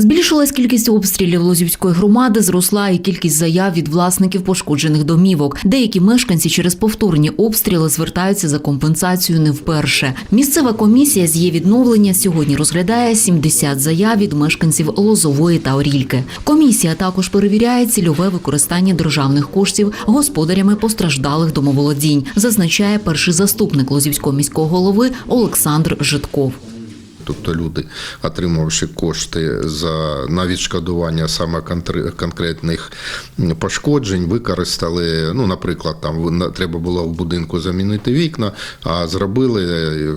Збільшилась кількість обстрілів Лозівської громади, зросла і кількість заяв від власників пошкоджених домівок. Деякі мешканці через повторні обстріли звертаються за компенсацією не вперше. Місцева комісія з її відновлення сьогодні розглядає 70 заяв від мешканців Лозової та Орільки. Комісія також перевіряє цільове використання державних коштів господарями постраждалих домоволодінь, зазначає перший заступник Лозівського міського голови Олександр Житков. Тобто люди, отримавши кошти за на відшкодування саме конкретних пошкоджень, використали. Ну, наприклад, там треба було в будинку замінити вікна, а зробили е,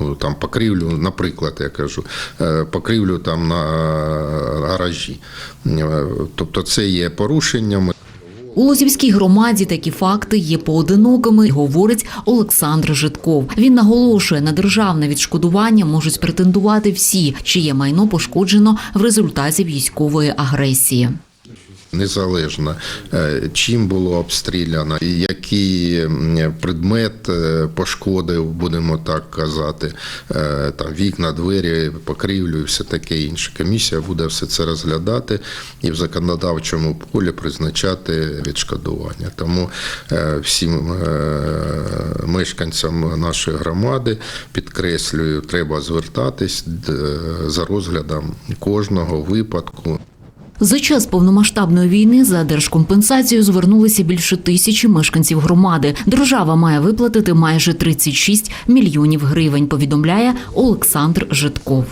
ну, там покрівлю, наприклад, я кажу, е, покрівлю там на е, гаражі. Тобто, це є порушенням. У Лозівській громаді такі факти є поодинокими, говорить Олександр Житков. Він наголошує, на державне відшкодування можуть претендувати всі, чиє майно пошкоджено в результаті військової агресії. Незалежно е, чим було обстріляно, який предмет е, пошкодив, будемо так казати, е, там вікна, двері, покрівлю і все таке інше. Комісія буде все це розглядати і в законодавчому полі призначати відшкодування. Тому всім мешканцям нашої громади підкреслюю, треба звертатись за розглядом кожного випадку. За час повномасштабної війни за держкомпенсацію звернулися більше тисячі мешканців громади. Держава має виплатити майже 36 мільйонів гривень. Повідомляє Олександр Житков.